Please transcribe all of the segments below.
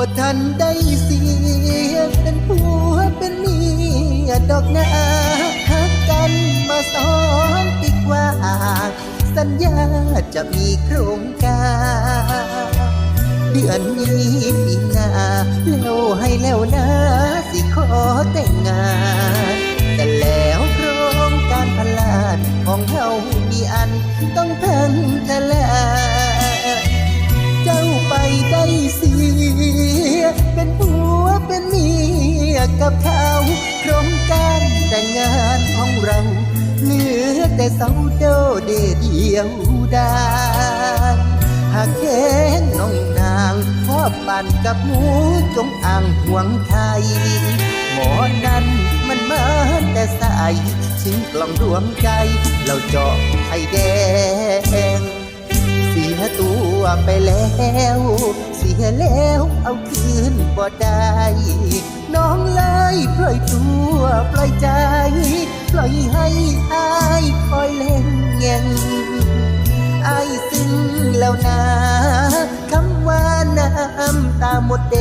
่ทันได้เสียเป็นผัวเป็นเมียดอกนาหักกันมาสองปีกว่า สัญญาจะมีโครงการ เดือนนี้ปีหน้าแล้วให้แล้วนะสิขอแต่งงาน แต่แล้วโครงการพลานของเฮามีอันต้อง ยกับเขาโครงการแต่งงานของเรา เหลือแต่เสาโดเดเดียวดายหากแค้นน้องนางพ่อปั่นกับหมูจงอ่างห่วงไทย หมอนั้นมันมาแต่สายชิงกล่องดวงใจ เราเจาะไข่แดง ไปแล้ว เสียแล้วเอาคืนบ่ได้ น้องเลยปล่อยตัวปล่อยใจ ปล่อยให้อายคอยเล่นเงียอายซึ้งแล้วนะคำว่าน้ำตาหมดแด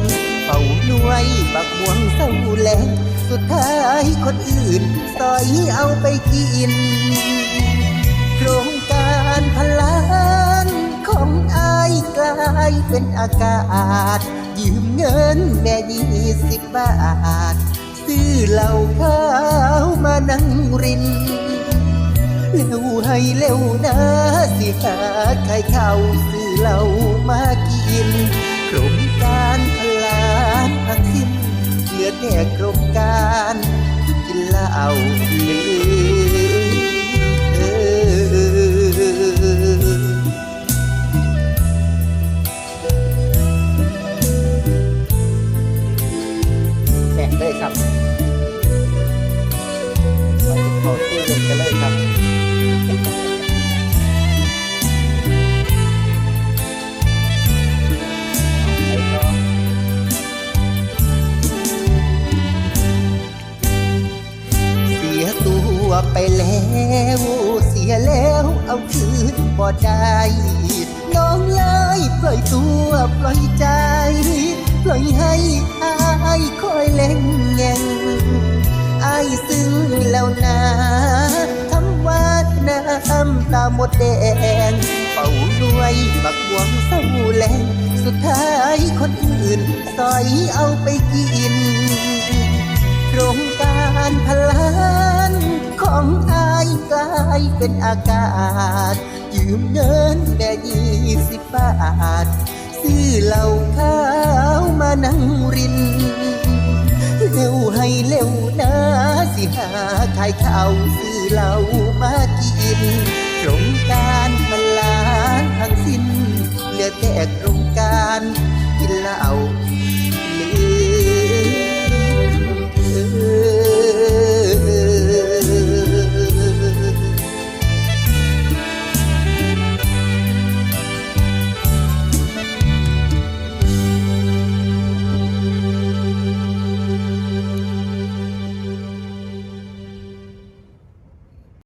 งเฝ้าหน่วยบักม่วงเศร้าแลงสุดท้ายคนอื่นสอยเอาไปกิน เป็นอากาศ ยืมเงินแม่ยี่สิบบาท ซื้อเหล้าขาวมานั่งรินเร็วให้เร็วนะสิหาใครเข้าซื้อเหล้ามากินโครงการพลานพักสิ้นเหลือแต่โครงการกินเหล้า สียตัวไปแล้วเสียแล้วเอาคืนบ่ได้น้องเลยปล่อยตัวปล่อยใจปล่อยให้อายคอยเล่งแงงอายซึ้งแล้วนะคำว่าน้ำตาหมดแดงเป่าด้วยบักบวงเศร้าแลงสุดท้ายคนอื่นสอยเอาไปกินโครงการพลา ของอายกลายเป็นอากาศ ยืมเงินแม่ยี่สิบบาท ซื้อเหล้าขาวมานั่งริน เร็วให้เร็วนะสิหาขายข้าวซื้อเหล้ามากินโครงการพลานทั้งสิ้นเหลือแต่โครงการกินเหล้า